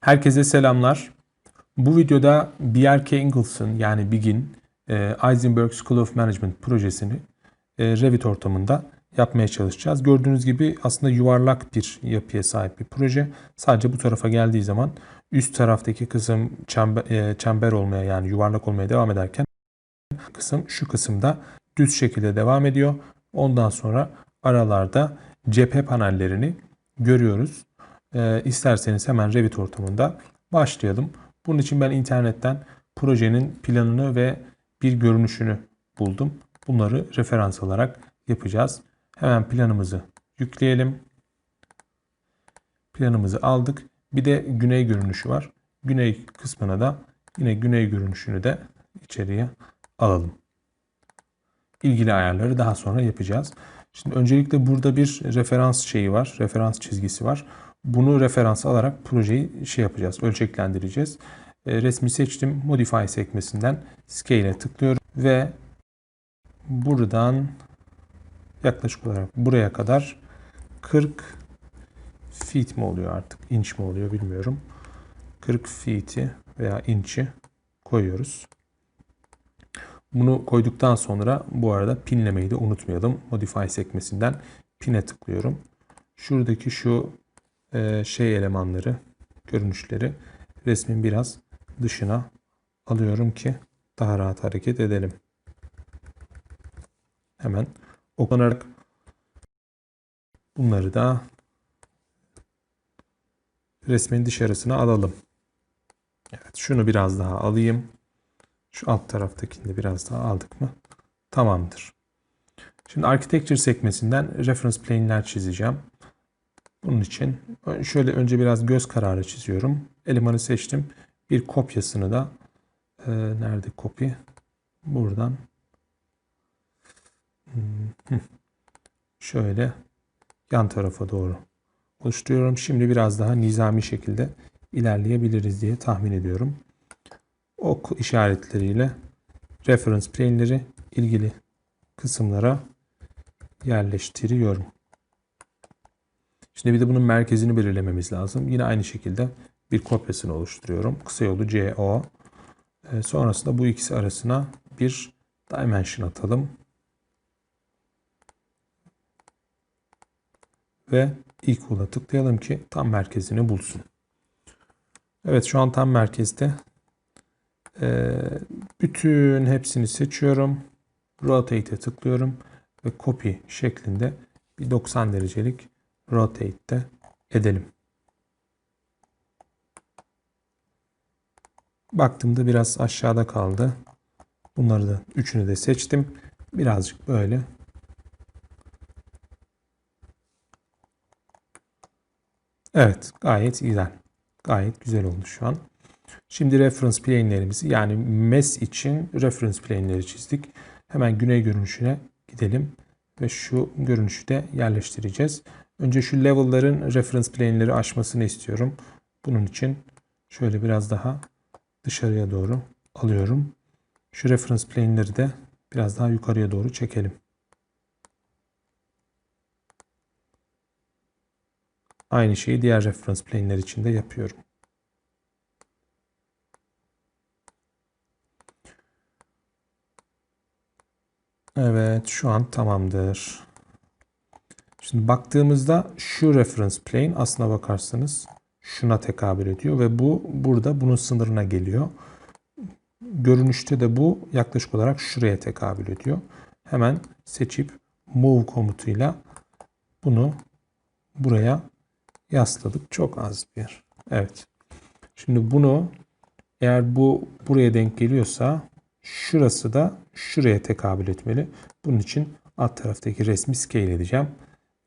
Herkese selamlar. Bu videoda BRK Ingles'ın yani BIG'in e, Eisenberg School of Management projesini e, Revit ortamında yapmaya çalışacağız. Gördüğünüz gibi aslında yuvarlak bir yapıya sahip bir proje. Sadece bu tarafa geldiği zaman üst taraftaki kısım çember, e, çember olmaya yani yuvarlak olmaya devam ederken kısım şu kısımda düz şekilde devam ediyor. Ondan sonra aralarda cephe panellerini görüyoruz. E, isterseniz hemen Revit ortamında başlayalım. Bunun için ben internetten projenin planını ve bir görünüşünü buldum. Bunları referans alarak yapacağız. Hemen planımızı yükleyelim. Planımızı aldık. Bir de güney görünüşü var. Güney kısmına da yine güney görünüşünü de içeriye alalım. İlgili ayarları daha sonra yapacağız. Şimdi öncelikle burada bir referans şeyi var. Referans çizgisi var. Bunu referans alarak projeyi şey yapacağız. Ölçeklendireceğiz. E, resmi seçtim. Modify sekmesinden Scale'e tıklıyorum ve buradan yaklaşık olarak buraya kadar 40 feet mi oluyor artık? inç mi oluyor bilmiyorum. 40 feet'i veya inç'i koyuyoruz. Bunu koyduktan sonra bu arada pinlemeyi de unutmayalım. Modify sekmesinden pin'e tıklıyorum. Şuradaki şu e, şey elemanları, görünüşleri resmin biraz dışına alıyorum ki daha rahat hareket edelim. Hemen okunarak bunları da resmin dışarısına alalım. Evet, şunu biraz daha alayım. Şu alt taraftakini de biraz daha aldık mı? Tamamdır. Şimdi Architecture sekmesinden reference plane'ler çizeceğim. Bunun için şöyle önce biraz göz kararı çiziyorum. Elemanı seçtim. Bir kopyasını da e, nerede kopya? Buradan hmm, şöyle yan tarafa doğru oluşturuyorum. Şimdi biraz daha nizami şekilde ilerleyebiliriz diye tahmin ediyorum. Ok işaretleriyle reference plane'leri ilgili kısımlara yerleştiriyorum. Şimdi bir de bunun merkezini belirlememiz lazım. Yine aynı şekilde bir kopyasını oluşturuyorum. Kısa yolu CO. E, sonrasında bu ikisi arasına bir dimension atalım. Ve equal'a tıklayalım ki tam merkezini bulsun. Evet şu an tam merkezde. E, bütün hepsini seçiyorum. Rotate'e tıklıyorum. Ve copy şeklinde bir 90 derecelik rotate de edelim. Baktığımda biraz aşağıda kaldı. Bunları da üçünü de seçtim. Birazcık böyle Evet, gayet güzel. Gayet güzel oldu şu an. Şimdi reference plane'lerimizi yani MES için reference plane'leri çizdik. Hemen güney görünüşüne gidelim ve şu görünüşü de yerleştireceğiz. Önce şu level'ların reference plane'leri aşmasını istiyorum. Bunun için şöyle biraz daha dışarıya doğru alıyorum. Şu reference plane'leri de biraz daha yukarıya doğru çekelim. Aynı şeyi diğer reference plane'ler için de yapıyorum. Evet şu an tamamdır. Şimdi baktığımızda şu reference plane aslına bakarsanız şuna tekabül ediyor ve bu burada bunun sınırına geliyor. Görünüşte de bu yaklaşık olarak şuraya tekabül ediyor. Hemen seçip move komutuyla bunu buraya yasladık. Çok az bir. Evet. Şimdi bunu eğer bu buraya denk geliyorsa şurası da şuraya tekabül etmeli. Bunun için alt taraftaki resmi scale edeceğim.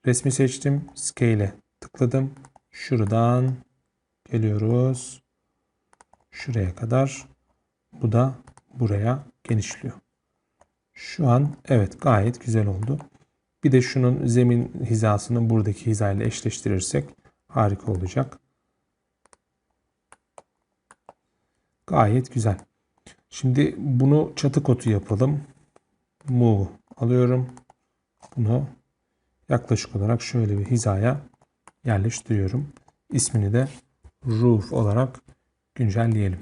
Resmi seçtim. Scale'e tıkladım. Şuradan geliyoruz. Şuraya kadar. Bu da buraya genişliyor. Şu an evet gayet güzel oldu. Bir de şunun zemin hizasını buradaki hizayla eşleştirirsek harika olacak. Gayet güzel. Şimdi bunu çatı kotu yapalım. Move alıyorum. Bunu yaklaşık olarak şöyle bir hizaya yerleştiriyorum. İsmini de roof olarak güncelleyelim.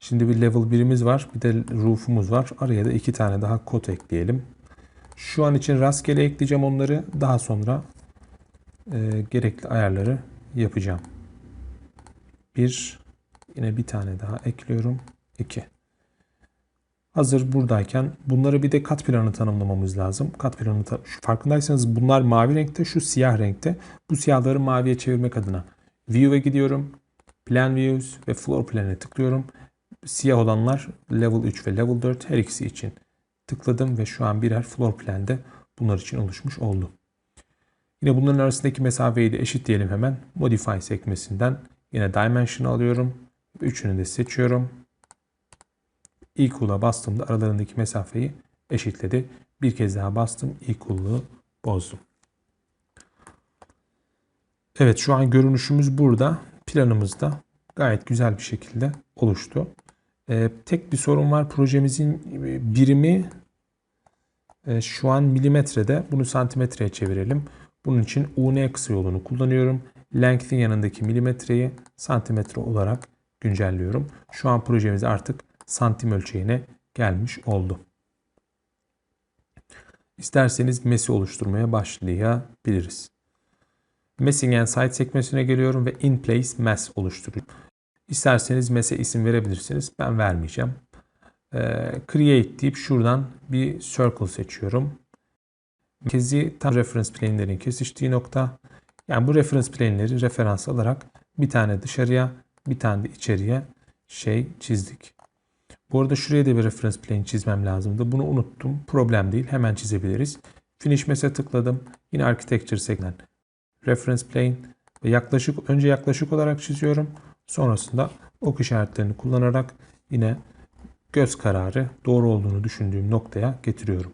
Şimdi bir level 1'imiz var. Bir de roof'umuz var. Araya da iki tane daha kod ekleyelim. Şu an için rastgele ekleyeceğim onları. Daha sonra e, gerekli ayarları yapacağım. Bir, yine bir tane daha ekliyorum. 2. Hazır buradayken bunları bir de kat planı tanımlamamız lazım. Kat planı ta- farkındaysanız bunlar mavi renkte, şu siyah renkte. Bu siyahları maviye çevirmek adına View'e gidiyorum. Plan Views ve Floor Plan'e tıklıyorum. Siyah olanlar Level 3 ve Level 4 her ikisi için tıkladım ve şu an birer Floor Plan'de bunlar için oluşmuş oldu. Yine bunların arasındaki mesafeyi de eşitleyelim hemen. Modify sekmesinden yine Dimension alıyorum. Üçünü de seçiyorum. Equal'a bastığımda aralarındaki mesafeyi eşitledi. Bir kez daha bastım. Equal'lığı bozdum. Evet şu an görünüşümüz burada. Planımız da gayet güzel bir şekilde oluştu. Ee, tek bir sorun var. Projemizin birimi e, şu an milimetrede. Bunu santimetreye çevirelim. Bunun için UN kısa yolunu kullanıyorum. Length'in yanındaki milimetreyi santimetre olarak güncelliyorum. Şu an projemiz artık santim ölçeğine gelmiş oldu. İsterseniz mesi oluşturmaya başlayabiliriz. Messing and Site sekmesine geliyorum ve In Place Mass oluşturuyorum. İsterseniz mese isim verebilirsiniz. Ben vermeyeceğim. Ee, create deyip şuradan bir circle seçiyorum. Merkezi tam reference plane'lerin kesiştiği nokta. Yani bu reference plane'leri referans alarak bir tane dışarıya bir tane de içeriye şey çizdik. Bu arada şuraya da bir reference plane çizmem lazımdı. Bunu unuttum. Problem değil. Hemen çizebiliriz. Finish Mess'e tıkladım. Yine Architecture sekmen. Reference plane ve yaklaşık önce yaklaşık olarak çiziyorum. Sonrasında ok işaretlerini kullanarak yine göz kararı doğru olduğunu düşündüğüm noktaya getiriyorum.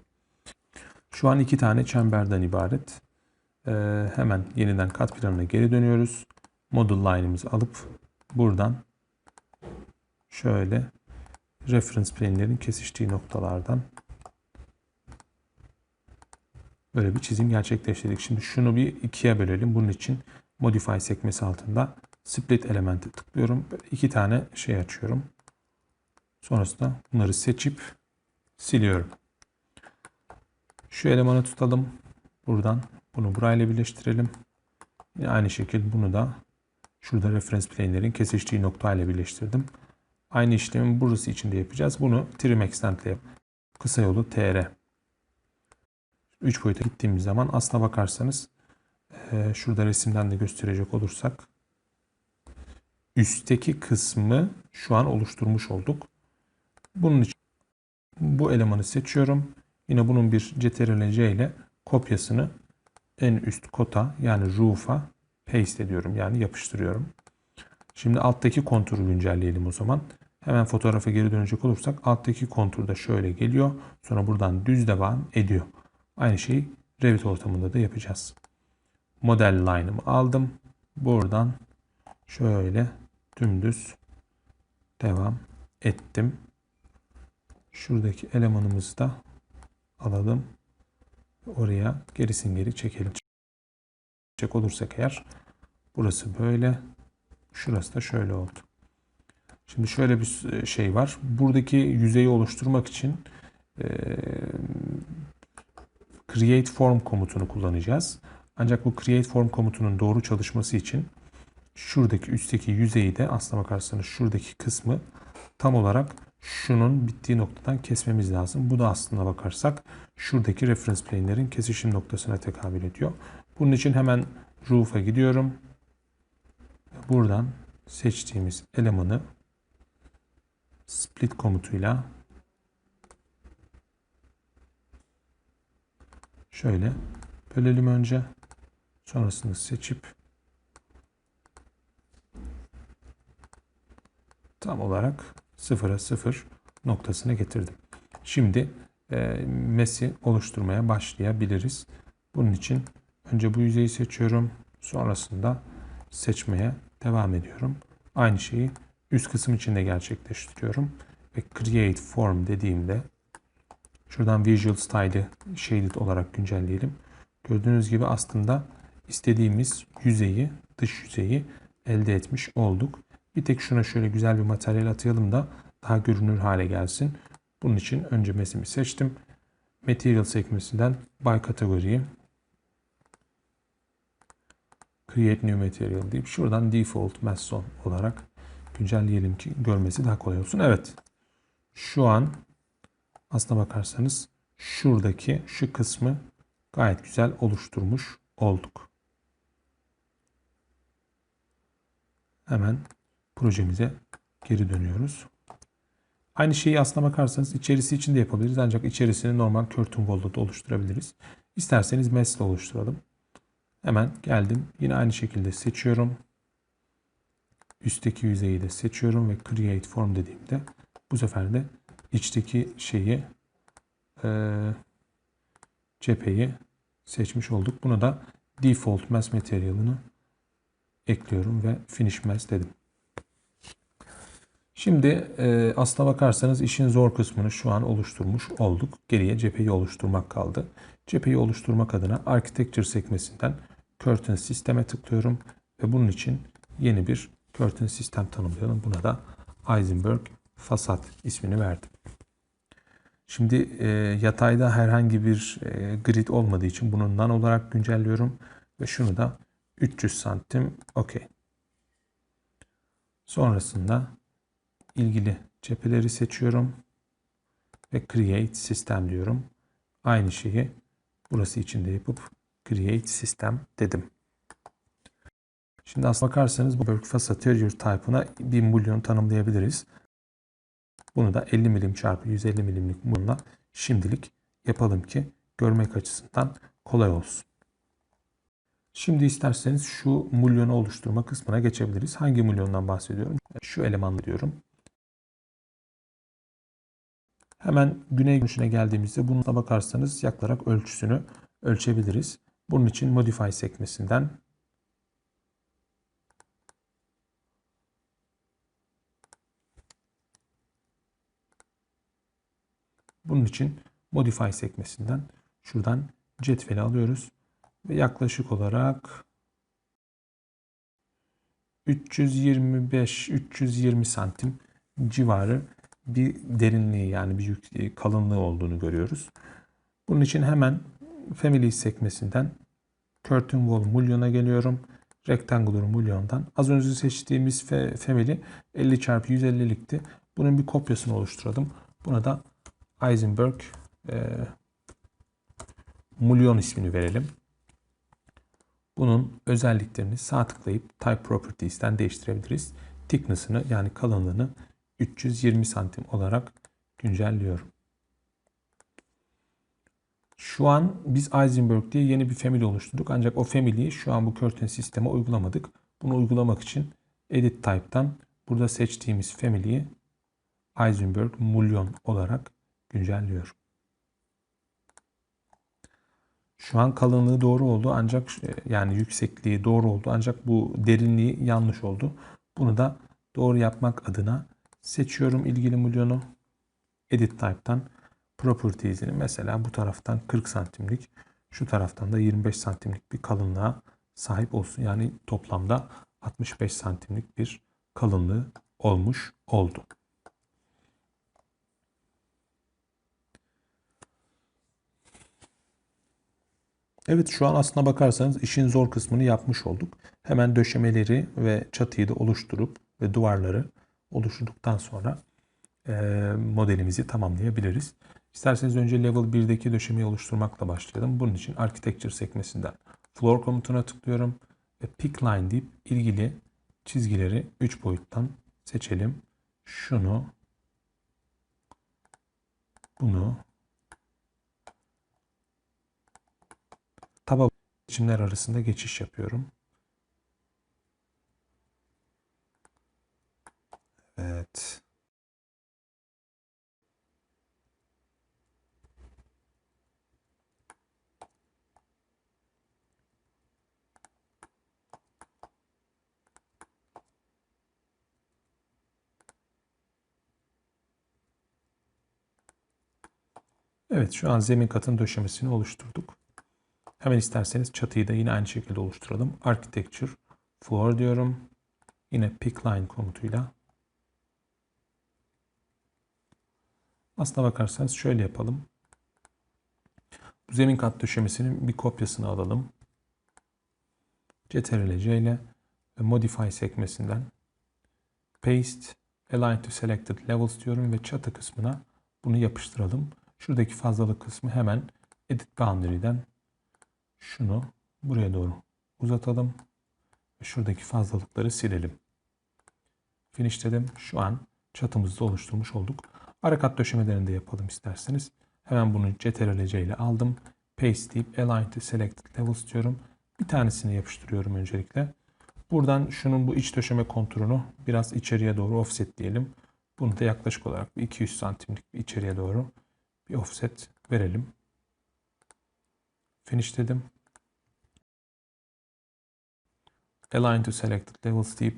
Şu an iki tane çemberden ibaret. Ee, hemen yeniden kat planına geri dönüyoruz. Model line'ımızı alıp buradan şöyle reference plane'lerin kesiştiği noktalardan böyle bir çizim gerçekleştirdik. Şimdi şunu bir ikiye bölelim. Bunun için modify sekmesi altında split elementi tıklıyorum. Böyle iki tane şey açıyorum. Sonrasında bunları seçip siliyorum. Şu elemanı tutalım. Buradan bunu burayla birleştirelim. Aynı şekilde bunu da şurada reference plane'lerin kesiştiği noktayla birleştirdim. Aynı işlemi burası için de yapacağız. Bunu trim extend ile kısa yolu tr. 3 boyuta gittiğimiz zaman aslına bakarsanız e, şurada resimden de gösterecek olursak üstteki kısmı şu an oluşturmuş olduk. Bunun için bu elemanı seçiyorum. Yine bunun bir CTRL-C ile kopyasını en üst kota yani roof'a paste ediyorum. Yani yapıştırıyorum. Şimdi alttaki konturu güncelleyelim o zaman. Hemen fotoğrafa geri dönecek olursak alttaki kontur da şöyle geliyor. Sonra buradan düz devam ediyor. Aynı şeyi Revit ortamında da yapacağız. Model line'ımı aldım. Buradan şöyle dümdüz devam ettim. Şuradaki elemanımızı da alalım. Oraya gerisin geri çekelim. Çek olursak eğer burası böyle. Şurası da şöyle oldu. Şimdi şöyle bir şey var. Buradaki yüzeyi oluşturmak için e, create form komutunu kullanacağız. Ancak bu create form komutunun doğru çalışması için şuradaki üstteki yüzeyi de aslına bakarsanız şuradaki kısmı tam olarak şunun bittiği noktadan kesmemiz lazım. Bu da aslına bakarsak şuradaki reference plane'lerin kesişim noktasına tekabül ediyor. Bunun için hemen roof'a gidiyorum. Buradan seçtiğimiz elemanı split komutuyla şöyle bölelim önce. Sonrasında seçip tam olarak sıfıra sıfır noktasına getirdim. Şimdi e, mesi oluşturmaya başlayabiliriz. Bunun için önce bu yüzeyi seçiyorum. Sonrasında seçmeye devam ediyorum. Aynı şeyi üst kısım için de gerçekleştiriyorum. Ve Create Form dediğimde şuradan Visual Style'ı Shaded olarak güncelleyelim. Gördüğünüz gibi aslında istediğimiz yüzeyi, dış yüzeyi elde etmiş olduk. Bir tek şuna şöyle güzel bir materyal atayalım da daha görünür hale gelsin. Bunun için önce mesimi seçtim. Material sekmesinden by kategoriyi Create New Material deyip şuradan Default Mason olarak güncelleyelim ki görmesi daha kolay olsun. Evet. Şu an aslına bakarsanız şuradaki şu kısmı gayet güzel oluşturmuş olduk. Hemen projemize geri dönüyoruz. Aynı şeyi aslına bakarsanız içerisi için de yapabiliriz. Ancak içerisini normal curtain wall'da da oluşturabiliriz. İsterseniz mesh ile oluşturalım. Hemen geldim. Yine aynı şekilde seçiyorum. Üstteki yüzeyi de seçiyorum ve create form dediğimde bu sefer de içteki şeyi e, cepheyi seçmiş olduk. Bunu da default mass material'ını ekliyorum ve finish mass dedim. Şimdi e, aslına bakarsanız işin zor kısmını şu an oluşturmuş olduk. Geriye cepheyi oluşturmak kaldı. Cepheyi oluşturmak adına Architecture sekmesinden Curtain Sistem'e tıklıyorum ve bunun için yeni bir Curtain Sistem tanımlayalım. Buna da Eisenberg Fasat ismini verdim. Şimdi e, yatayda herhangi bir e, grid olmadığı için bunu none olarak güncelliyorum ve şunu da 300 santim okey. Sonrasında ilgili cepheleri seçiyorum ve create system diyorum. Aynı şeyi burası için de yapıp create system dedim. Şimdi aslına bakarsanız bu Workfast Terrier type'ına bir milyon tanımlayabiliriz. Bunu da 50 milim çarpı 150 milimlik bununla şimdilik yapalım ki görmek açısından kolay olsun. Şimdi isterseniz şu milyonu oluşturma kısmına geçebiliriz. Hangi milyondan bahsediyorum? Şu eleman diyorum. Hemen güney görünüşüne geldiğimizde bununla bakarsanız yaklaşık ölçüsünü ölçebiliriz. Bunun için Modify sekmesinden Bunun için Modify sekmesinden şuradan cetveli alıyoruz ve yaklaşık olarak 325-320 santim civarı bir derinliği yani bir yük, kalınlığı olduğunu görüyoruz. Bunun için hemen Family sekmesinden Curtain Wall Mullion'a geliyorum. Rectangular Mullion'dan. Az önce seçtiğimiz Family 50 x 150'likti. Bunun bir kopyasını oluşturalım. Buna da Eisenberg e, Mullion ismini verelim. Bunun özelliklerini sağ tıklayıp Type Properties'ten değiştirebiliriz. Thickness'ını yani kalınlığını 320 santim olarak güncelliyorum. Şu an biz Eisenberg diye yeni bir family oluşturduk. Ancak o family'yi şu an bu curtain sisteme uygulamadık. Bunu uygulamak için Edit Type'tan burada seçtiğimiz family'yi Eisenberg Mullion olarak güncelliyorum. Şu an kalınlığı doğru oldu ancak e, yani yüksekliği doğru oldu ancak bu derinliği yanlış oldu. Bunu da doğru yapmak adına seçiyorum ilgili milyonu. Edit Type'tan Properties'ini mesela bu taraftan 40 santimlik şu taraftan da 25 santimlik bir kalınlığa sahip olsun. Yani toplamda 65 santimlik bir kalınlığı olmuş oldu. Evet şu an aslına bakarsanız işin zor kısmını yapmış olduk. Hemen döşemeleri ve çatıyı da oluşturup ve duvarları oluşturduktan sonra e, modelimizi tamamlayabiliriz. İsterseniz önce level 1'deki döşemeyi oluşturmakla başlayalım. Bunun için architecture sekmesinden floor komutuna tıklıyorum ve pick line deyip ilgili çizgileri 3 boyuttan seçelim. Şunu bunu taba biçimler arasında geçiş yapıyorum. Evet. Evet şu an zemin katın döşemesini oluşturduk. Hemen isterseniz çatıyı da yine aynı şekilde oluşturalım. Architecture, floor diyorum. yine pick line komutuyla aslına bakarsanız şöyle yapalım. Bu zemin kat döşemesinin bir kopyasını alalım. Ctrl C ile Modify sekmesinden Paste Align to Selected Levels diyorum ve çatı kısmına bunu yapıştıralım. Şuradaki fazlalık kısmı hemen Edit Boundary'den şunu buraya doğru uzatalım. Şuradaki fazlalıkları silelim. Finish dedim. Şu an çatımızı oluşturmuş olduk. Ara kat döşemelerini de yapalım isterseniz. Hemen bunu Ctrl C ile aldım. Paste deyip Align to Selected Levels diyorum. Bir tanesini yapıştırıyorum öncelikle. Buradan şunun bu iç döşeme konturunu biraz içeriye doğru offset diyelim. Bunu da yaklaşık olarak bir 200 santimlik bir içeriye doğru bir offset verelim. Finish dedim. Align to Selected Levels deyip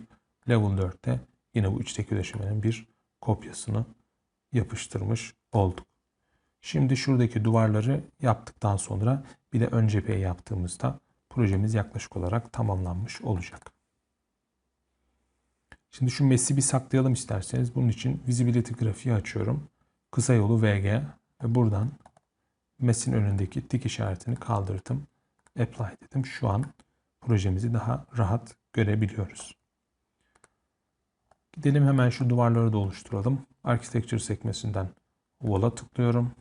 Level 4'te yine bu içteki döşemenin bir kopyasını yapıştırmış olduk. Şimdi şuradaki duvarları yaptıktan sonra bir de ön cepheyi yaptığımızda projemiz yaklaşık olarak tamamlanmış olacak. Şimdi şu mes'i bir saklayalım isterseniz. Bunun için Visibility grafiği açıyorum. Kısa yolu VG ve buradan mes'in önündeki tik işaretini kaldırdım. Apply dedim. Şu an projemizi daha rahat görebiliyoruz. Gidelim hemen şu duvarları da oluşturalım. Architecture sekmesinden Wall'a tıklıyorum.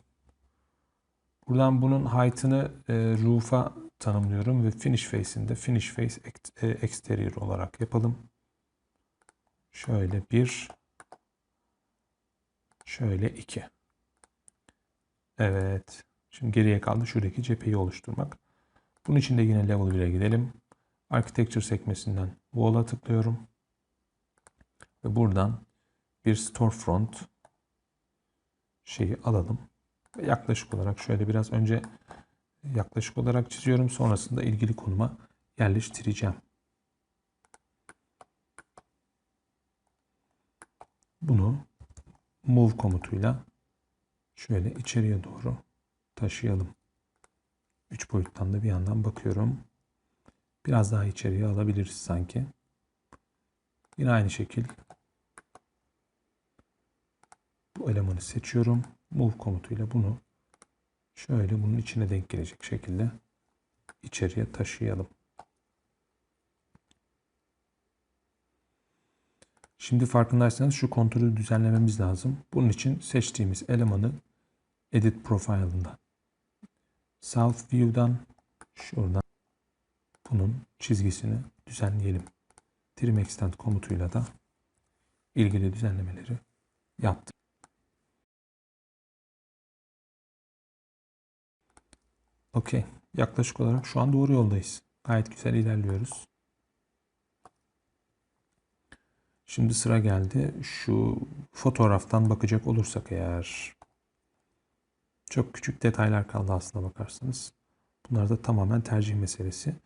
Buradan bunun height'ını e, roof'a tanımlıyorum ve finish face'inde finish face e, exterior olarak yapalım. Şöyle bir, şöyle iki. Evet. Şimdi geriye kaldı şuradaki cepheyi oluşturmak. Bunun için de yine level 1'e gidelim. Architecture sekmesinden wall'a tıklıyorum. Ve buradan bir storefront şeyi alalım. Ve yaklaşık olarak şöyle biraz önce yaklaşık olarak çiziyorum. Sonrasında ilgili konuma yerleştireceğim. Bunu move komutuyla şöyle içeriye doğru taşıyalım. 3 boyuttan da bir yandan bakıyorum. Biraz daha içeriye alabiliriz sanki. Yine aynı şekil bu elemanı seçiyorum. Move komutuyla bunu şöyle bunun içine denk gelecek şekilde içeriye taşıyalım. Şimdi farkındaysanız şu konturu düzenlememiz lazım. Bunun için seçtiğimiz elemanı Edit Profile'ından South View'dan şuradan bunun çizgisini düzenleyelim. Trim Extend komutuyla da ilgili düzenlemeleri yaptım. Okey. Yaklaşık olarak şu an doğru yoldayız. Gayet güzel ilerliyoruz. Şimdi sıra geldi. Şu fotoğraftan bakacak olursak eğer çok küçük detaylar kaldı aslına bakarsanız. Bunlar da tamamen tercih meselesi.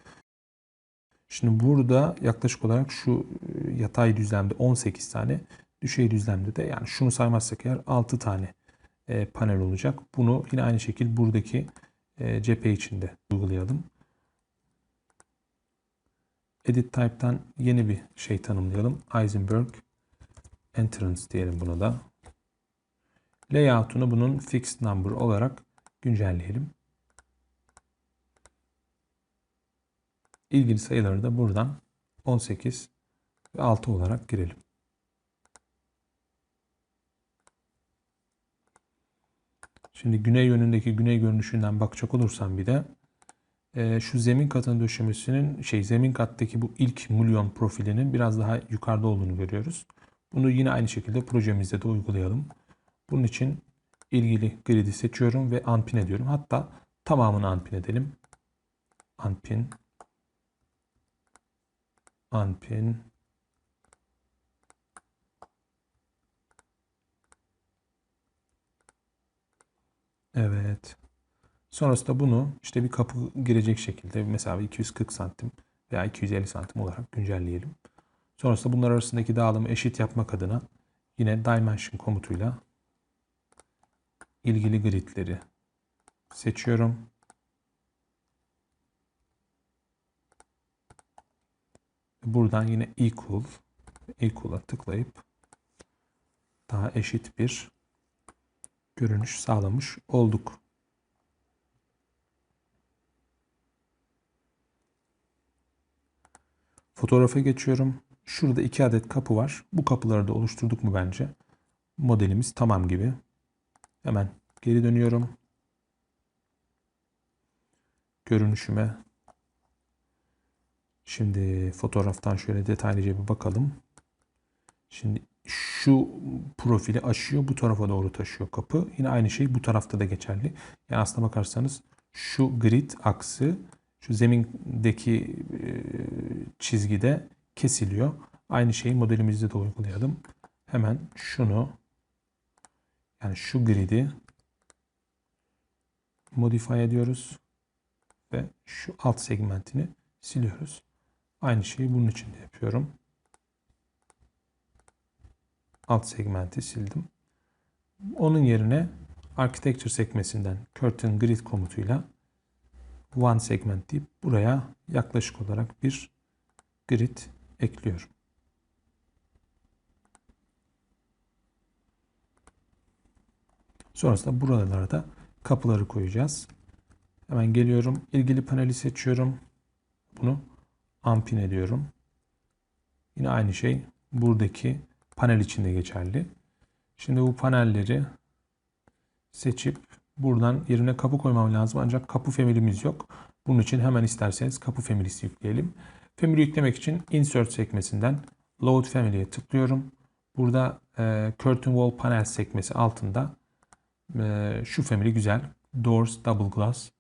Şimdi burada yaklaşık olarak şu e, yatay düzlemde 18 tane, düşey düzlemde de yani şunu saymazsak eğer 6 tane e, panel olacak. Bunu yine aynı şekilde buradaki e, cephe içinde uygulayalım. Edit Type'tan yeni bir şey tanımlayalım. Eisenberg Entrance diyelim buna da. Layout'unu bunun fixed number olarak güncelleyelim. İlgili sayıları da buradan 18 ve 6 olarak girelim. Şimdi güney yönündeki güney görünüşünden bakacak olursam bir de e, şu zemin katının döşemesinin şey zemin kattaki bu ilk milyon profilinin biraz daha yukarıda olduğunu görüyoruz. Bunu yine aynı şekilde projemizde de uygulayalım. Bunun için ilgili grid'i seçiyorum ve unpin ediyorum. Hatta tamamını unpin edelim. Unpin unpin Evet. Sonrasında bunu işte bir kapı girecek şekilde mesela 240 santim veya 250 santim olarak güncelleyelim. Sonrasında bunlar arasındaki dağılımı eşit yapmak adına yine dimension komutuyla ilgili gridleri seçiyorum. Buradan yine equal equal'a tıklayıp daha eşit bir görünüş sağlamış olduk. Fotoğrafa geçiyorum. Şurada iki adet kapı var. Bu kapıları da oluşturduk mu bence? Modelimiz tamam gibi. Hemen geri dönüyorum. Görünüşüme. Şimdi fotoğraftan şöyle detaylıca bir bakalım. Şimdi şu profili aşıyor, bu tarafa doğru taşıyor kapı. Yine aynı şey bu tarafta da geçerli. Yani aslına bakarsanız şu grid aksı şu zemindeki e, çizgide kesiliyor. Aynı şeyi modelimizde de uygulayalım. Hemen şunu yani şu grid'i modify ediyoruz ve şu alt segmentini siliyoruz. Aynı şeyi bunun için de yapıyorum. Alt segmenti sildim. Onun yerine architecture sekmesinden curtain grid komutuyla one segment deyip buraya yaklaşık olarak bir grid ekliyorum. Sonrasında buralara da kapıları koyacağız. Hemen geliyorum. İlgili paneli seçiyorum. Bunu unpin ediyorum. Yine aynı şey buradaki panel içinde geçerli. Şimdi bu panelleri seçip buradan yerine kapı koymam lazım. Ancak kapı family'miz yok. Bunun için hemen isterseniz kapı family'si yükleyelim. Family yüklemek için insert sekmesinden load family'ye tıklıyorum. Burada e, curtain wall panel sekmesi altında e, şu family güzel. Doors double glass.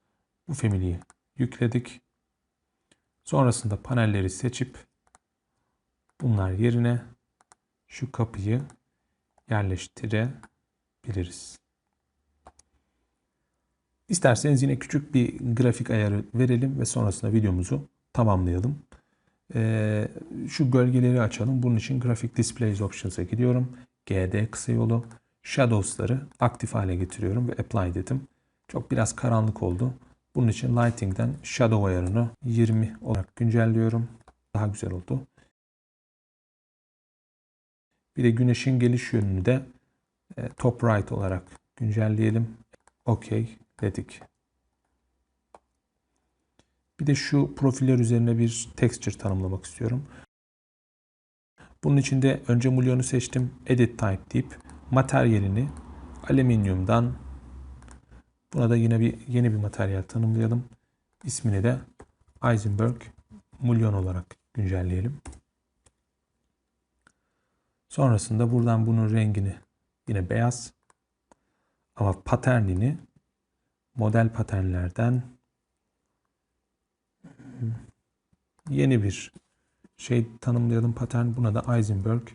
Bu family'yi yükledik. Sonrasında panelleri seçip bunlar yerine şu kapıyı yerleştirebiliriz. İsterseniz yine küçük bir grafik ayarı verelim ve sonrasında videomuzu tamamlayalım. Ee, şu gölgeleri açalım. Bunun için Graphic Displays Options'a gidiyorum. GD kısa yolu. Shadows'ları aktif hale getiriyorum ve Apply dedim. Çok biraz karanlık oldu. Bunun için Lighting'den Shadow ayarını 20 olarak güncelliyorum. Daha güzel oldu. Bir de güneşin geliş yönünü de e, top right olarak güncelleyelim. OK dedik. Bir de şu profiller üzerine bir texture tanımlamak istiyorum. Bunun için de önce Mulyon'u seçtim. Edit type deyip materyalini alüminyumdan buna da yine bir yeni bir materyal tanımlayalım. İsmini de Eisenberg Mulyon olarak güncelleyelim. Sonrasında buradan bunun rengini yine beyaz ama paternini model paternlerden yeni bir şey tanımlayalım patern. Buna da Eisenberg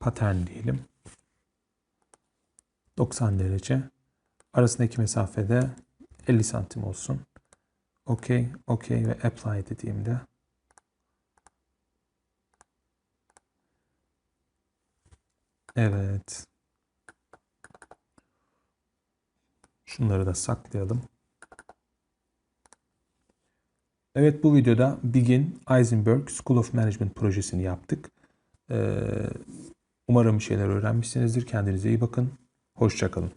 patern diyelim. 90 derece. Arasındaki mesafede 50 santim olsun. OK, OK ve apply dediğimde Evet. Şunları da saklayalım. Evet bu videoda Begin Eisenberg School of Management projesini yaptık. Ee, umarım bir şeyler öğrenmişsinizdir. Kendinize iyi bakın. Hoşçakalın.